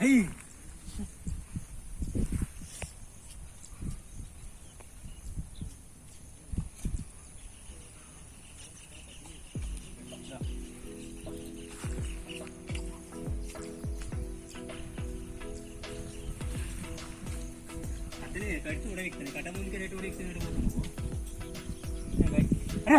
Hey. ಕಟ್ಟಿ ಕಟ್ಟ ಮುಂದೆ ರೇಟ್ ಹೊಡಿತೀನಿ ಕಟ್ಟ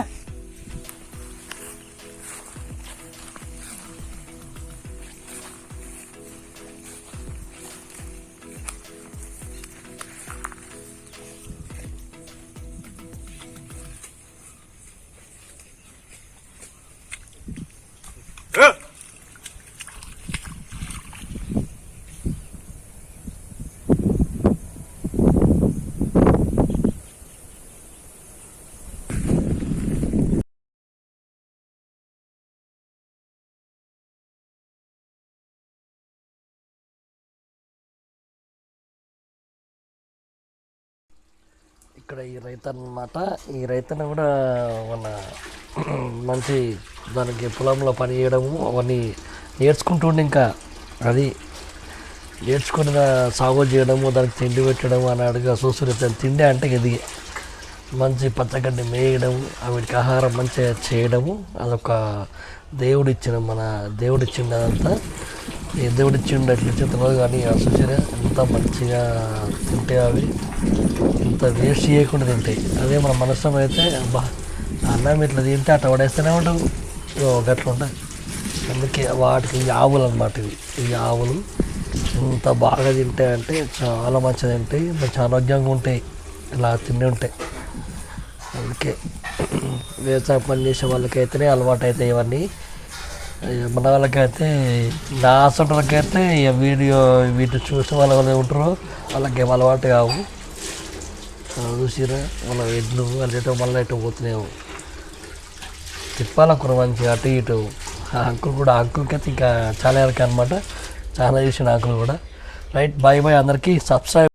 ఇక్కడ ఈ రైతు అన్నమాట ఈ రైతును కూడా మన మంచి దానికి పొలంలో పని చేయడము అవన్నీ నేర్చుకుంటుండే ఇంకా. అది నేర్చుకుని సాగు చేయడము దానికి తిండి పెట్టడం అని అడిగా చూస్తున్న తిండి అంటే ఇది మంచి పచ్చగడ్డి మేయడం ఆవిడికి ఆహారం మంచిగా చేయడము అదొక దేవుడిచ్చిన మన దేవుడు ఇచ్చిండు అదంతా ఈ దేవుడు ఇచ్చిండు తెలియదు కానీ అసలు ఎంత మంచిగా తింటే అవి ఇంత వేస్ట్ చేయకుండా తింటాయి. అదే మన మనసులో అయితే అబ్బా అన్నం ఇట్లా తింటే అట్లా పడేస్తూనే ఉంటాం ఒకట్లు ఉంటాయి అందుకే వాటికి ఆవులు అనమాట ఇవి. ఈ ఆవులు ఇంత బాగా తింటాయి అంటే చాలా మంచిది తింటాయి మంచి ఆరోగ్యంగా ఉంటాయి. ఇలా తిండి ఉంటాయి అందుకే వ్యవసాయ పని చేసే వాళ్ళకైతేనే అలవాటు అవుతాయి ఇవన్నీ. మన వాళ్ళకైతే నా అసంటోళ్ళకైతే ఇక వీడియో వీటిని చూసిన వాళ్ళు ఎవరు ఉంటారో. వాళ్ళకి ఏం అలవాటు కావు. చూసిరా మన ఎడ్లు వాళ్ళు మళ్ళీ ఇటు పోతున్నావు తిప్పాలనుకున్న మంచిగా అటు ఇటు. ఆ అంకుల్ కూడా ఆ అంకుల్కి అయితే ఇంకా చాలా వరకు అనమాట చాలా చేసిన అంకుల్ కూడా. రైట్ బాయ్ బాయ్ అందరికీ. సబ్స్క్రైబ్